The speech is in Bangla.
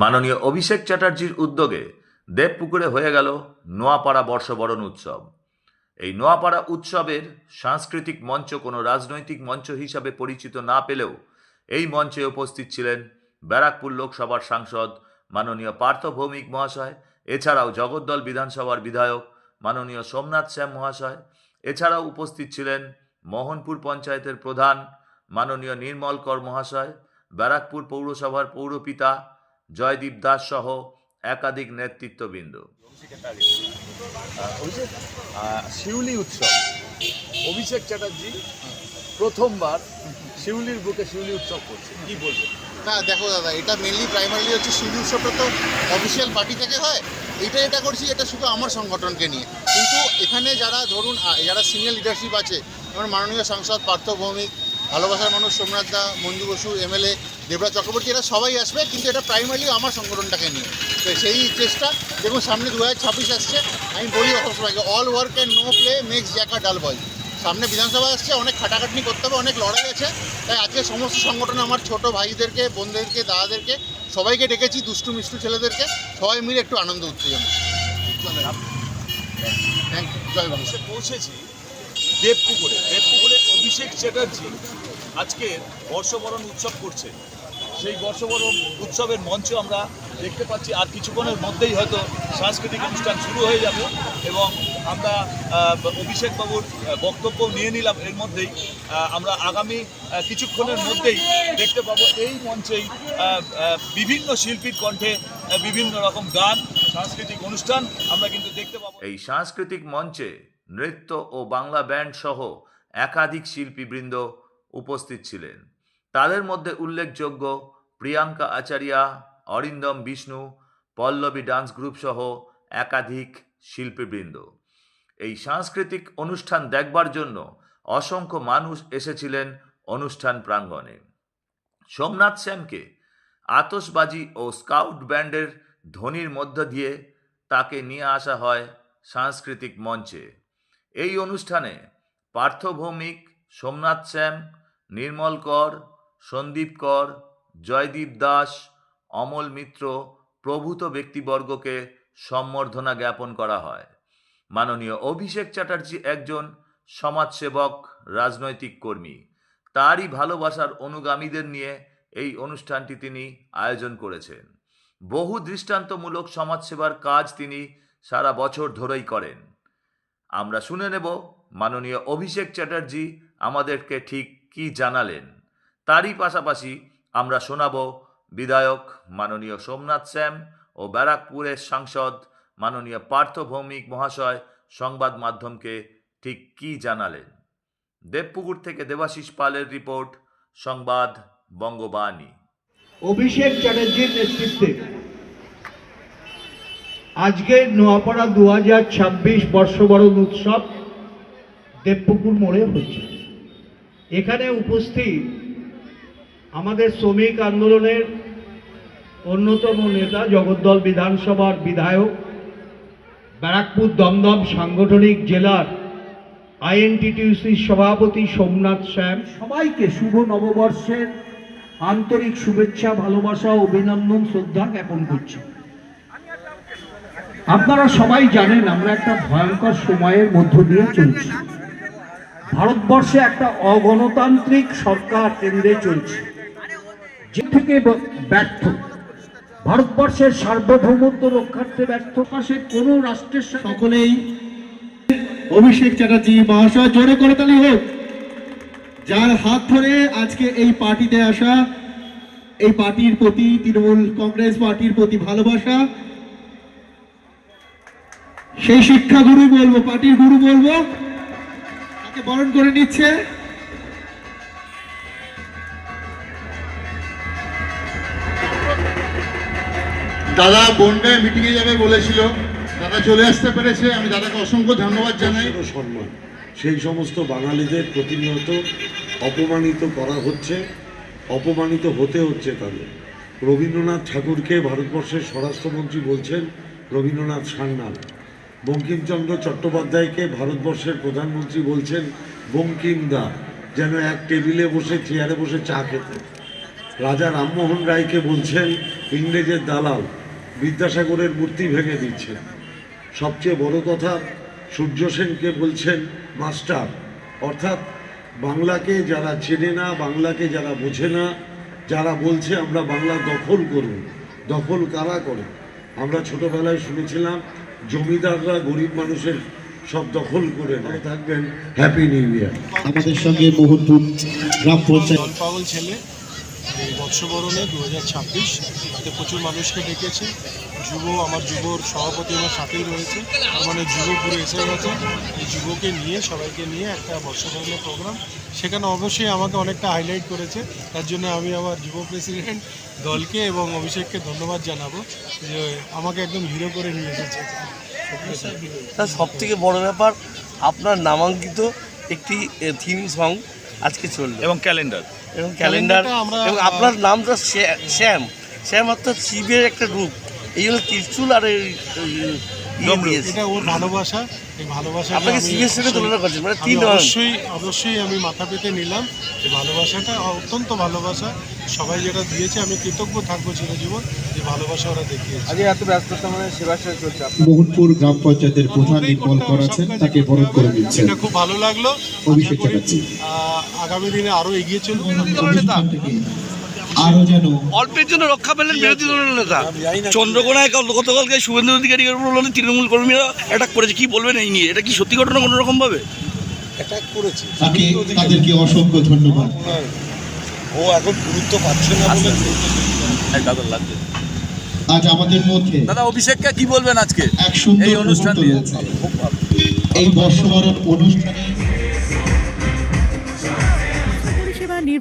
মাননীয় অভিষেক চ্যাটার্জির উদ্যোগে দেবপুকুরে হয়ে গেল নোয়াপাড়া বর্ষবরণ উৎসব। এই নোয়াপাড়া উৎসবের সাংস্কৃতিক মঞ্চ কোনো রাজনৈতিক মঞ্চ হিসাবে পরিচিত না পেলেও এই মঞ্চে উপস্থিত ছিলেন ব্যারাকপুর লোকসভার সাংসদ মাননীয় পার্থ ভৌমিক মহাশয়, এছাড়াও জগদ্দল বিধানসভার বিধায়ক মাননীয় সোমনাথ শ্যাম মহাশয়, এছাড়াও উপস্থিত ছিলেন মোহনপুর পঞ্চায়েতের প্রধান মাননীয় নির্মল কর মহাশয়, ব্যারাকপুর পৌরসভার পৌরপিতা জয়দীপ দাস সহ একাধিক নেতৃত্ববৃন্দ। শিউলি উৎসব। অভিষেক চ্যাটার্জি প্রথমবার শিউলির বুকে শিউলি উৎসব করছে। কি বলবেন না দেখো দাদা এটা মেনলি প্রাইমারিলি হচ্ছে শিউলি উৎসবটা তো অফিসিয়াল পার্টি থেকে হয়। এটা এটা করছি এটা শুধু আমার সংগঠনকে নিয়ে। কিন্তু এখানে যারা ধরুন যারা সিনিয়র লিডারশিপ আছে যেমন মাননীয় সাংসদ পার্থ ভৌমিক ভালোবাসার মানুষ সোমনাথ দা মঞ্জু বসু এমএলএ দেবরাজ চক্রবর্তী এরা সবাই আসবে কিন্তু এটা প্রাইমারিলি আমার সংগঠনটাকে নিয়ে। তো সেই চেষ্টা দেখুন সামনে দু হাজার ছাব্বিশ আসছে আমি বলি সবসময়কে all work and no play makes Jack a dull boy সামনে বিধানসভা আসছে অনেক খাটাখাটনি করতে হবে অনেক লড়াই আছে তাই আজকে সমস্ত সংগঠন আমার ছোট ভাইদেরকে বোনদেরকে দাদাদেরকে সবাইকে ডেকেছি দুষ্টু মিষ্টু ছেলেদেরকে সবাই মিলে একটু আনন্দ উত্তেজনা। থ্যাংক ইউ জয় বাংলা। এসে পৌঁছেছি দেবপুকুরে দেবপুকুরে অভিষেক চ্যাটার্জি আজকে বর্ষবরণ উৎসব করছে। সেই বর্ষবরণ উৎসবের মঞ্চ আমরা দেখতে পাচ্ছি। আর কিছুক্ষণের মধ্যেই হয়তো সাংস্কৃতিক অনুষ্ঠান শুরু হয়ে যাবে এবং আমরা অভিষেক বাবুর বক্তব্য নিয়ে নিলাম। এর মধ্যেই আমরা আগামী কিছুক্ষণের মধ্যেই দেখতে পাবো এই মঞ্চেই বিভিন্ন শিল্পীর কণ্ঠে বিভিন্ন রকম গান, সাংস্কৃতিক অনুষ্ঠান আমরা কিন্তু দেখতে পাবো। এই সাংস্কৃতিক মঞ্চে নৃত্য ও বাংলা ব্যান্ড সহ একাধিক শিল্পীবৃন্দ উপস্থিত ছিলেন। তাদের মধ্যে উল্লেখযোগ্য প্রিয়াঙ্কা আচারিয়া, অরিন্দম বিষ্ণু, পল্লবী ডান্স গ্রুপ সহ একাধিক শিল্পীবৃন্দ। এই সাংস্কৃতিক অনুষ্ঠান দেখবার জন্য অসংখ্য মানুষ এসেছিলেন অনুষ্ঠান প্রাঙ্গণে। সোমনাথ শ্যামকে আতশবাজি ও স্কাউট ব্যান্ডের ধ্বনির মধ্য দিয়ে তাকে নিয়ে আসা হয় সাংস্কৃতিক মঞ্চে। এই অনুষ্ঠানে পার্থ ভৌমিক সোমনাথ শ্যাম নির্মল কর, সন্দীপ কর, জয়দীপ দাস, অমল মিত্র প্রভূত ব্যক্তিবর্গকে সম্বর্ধনা জ্ঞাপন করা হয়। মাননীয় অভিষেক চ্যাটার্জি একজন সমাজসেবক, রাজনৈতিক কর্মী। তারই ভালোবাসার অনুগামীদের নিয়ে এই অনুষ্ঠানটি তিনি আয়োজন করেছেন। বহু দৃষ্টান্তমূলক সমাজসেবার কাজ তিনি সারা বছর ধরেই করেন। আমরা শুনে নেব মাননীয় অভিষেক চ্যাটার্জি আমাদেরকে ঠিক কি জানালেন? তারই পাশাপাশি আমরা শোনাব বিধায়ক মাননীয় সোমনাথ শ্যাম ও ব্যারাকপুরের সাংসদ মাননীয় পার্থ ভৌমিক মহাশয় সংবাদ মাধ্যমকে ঠিক কি জানালেন? দেবপুকুর থেকে দেবাশিস পালের রিপোর্ট, সংবাদ বঙ্গবাণী। অভিষেক চ্যাটার্জির নেতৃত্বে আজকে নোয়াপাড়া দু হাজার ছাব্বিশ বর্ষবরণ উৎসব দেবপুকুর মোড়ে হচ্ছে। এখানে উপস্থিত আমাদের শ্রমিক আন্দোলনের অন্যতম নেতা, জগদ্দল বিধানসভার বিধায়ক, ব্যারাকপুর দমদম সাংগঠনিক জেলার আইএনটিটিউসির সভাপতি সোমনাথ শ্যাম সবাইকে শুভ নববর্ষের আন্তরিক শুভেচ্ছা, ভালোবাসা অভিনন্দন, শ্রদ্ধা জ্ঞাপন করছি। আপনারা সবাই জানেন আমরা একটা ভয়ঙ্কর সময়ের মধ্য দিয়ে চলছি। ভারতবর্ষে একটা অগণতান্ত্রিক সরকার কেন্দ্রে চলছে। যে থেকে ব্যর্থ। ভারতবর্ষের সার্বভৌমত্ব রক্ষার্থে ব্যর্থ। পাশে কোনো রাষ্ট্রের সকলেই অভিষেক চ্যাটার্জি মহাশয় জোরে করে তালি হোক। যার হাত ধরে আজকে এই পার্টিতে আসা, এই পার্টির প্রতি তৃণমূল কংগ্রেস পার্টির প্রতি ভালোবাসা, সেই শিক্ষাগুরু বলব, পার্টির গুরু বলব তাকে বরণ করে নিচ্ছে। দাদা বোনবে মিটিংয়ে যাবে বলেছিল। দাদা চলে আসতে পেরেছে। আমি দাদাকে অসংখ্য ধন্যবাদ জানাই। সম্মান। সেই সমস্ত বাঙালিদের প্রতিনিয়ত অপমানিত করা হচ্ছে অপমানিত হতে হচ্ছে তাদের। রবীন্দ্রনাথ ঠাকুরকে ভারতবর্ষের স্বরাষ্ট্রমন্ত্রী বলছেন রবীন্দ্রনাথ সান্যাল। বঙ্কিমচন্দ্র চট্টোপাধ্যায়কে ভারতবর্ষের প্রধানমন্ত্রী বলছেন বঙ্কিম দা যেন এক টেবিলে বসে, চেয়ারে বসে চা খেতে। রাজা রামমোহন রায়কে বলছেন ইংরেজের দালাল, বিদ্যাসাগরের মূর্তি ভেঙে দিচ্ছেন। সবচেয়ে বড় কথা, সূর্য সেনকে বলছেন মাস্টার। অর্থাৎ বাংলাকে যারা চেনে না, বাংলাকে যারা বোঝে না, যারা বলছে আমরা বাংলা দখল করব দখল কারা করে? আমরা ছোটবেলায় শুনেছিলাম জমিদাররা গরিব মানুষের সব দখল করে নেয়। থাকবেন। হ্যাপি নিউ ইয়ার আমাদের সঙ্গে মোহনপুর গ্রাম পঞ্চায়েত পাগল ছেলে এই বর্ষবরণে দু হাজার ছাব্বিশ প্রচুর মানুষকে ডেকেছে। যুব আমার যুবর সভাপতি আমার সাথেই রয়েছে। তার মানে যুব পুরো এসে গেছে। এই যুবকে নিয়ে সবাইকে নিয়ে একটা বর্ষবরণের প্রোগ্রাম সেখানে অবশ্যই আমাকে অনেকটা হাইলাইট করেছে। তার জন্য আমি আমার যুব প্রেসিডেন্ট দলকে এবং অভিষেককে ধন্যবাদ জানাব যে আমাকে একদম হিরো করে নিয়ে এসেছে। তার সব থেকে বড় ব্যাপার আপনার নামাঙ্কিত একটি থিম সং আজকে চলল। এবং ক্যালেন্ডার এবং ক্যালেন্ডার এবং আপনার নামটা শ্যা- শ্যাম। শ্যাম অর্থাৎ শিবের একটা রূপ। এই আর এই ইয়ে এটা ওর ভালোবাসা এই ভালোবাসা আপনাকে শিবের সাথে তুলনা করছেন মানে তিন অবশ্যই অবশ্যই আমি মাথা পেতে নিলাম। এই ভালোবাসাটা অত্যন্ত ভালোবাসা। সবাই যেটা দিয়েছে আমি কৃতজ্ঞ থাকব চিরজীবন। ভালোবাসা ওরা দেখিয়েছে। মোহনপুর গ্রাম পঞ্চায়েতের প্রধান নির্মল করাছেন তাকে বরণ করে নিচ্ছেন। এটা খুব ভালো লাগল। অভিষেক আগামী দিনে আরও এগিয়ে চলবে। আরও যেন অল্পের জন্য রক্ষা পেলেন বিরোধী দলের নেতা। চন্দ্রকোনায় কাল- গতকালকে শুভেন্দু অধিকারীর উপর বললেন তৃণমূল কর্মীরা অ্যাটাক করেছে। কি বলবেন এই নিয়ে? এটা কি সত্যি ঘটনা কোনো রকম ভাবে তাকে তাদেরকে অসংখ্য ধন্যবাদ। ও এখন গুরুত্ব পাচ্ছে না বলে আজ আমাদের মধ্যে দাদা অভিষেককে কি বলবেন আজকে? এক সুন্দর এই অনুষ্ঠান এই বর্ষবরণ অনুষ্ঠানে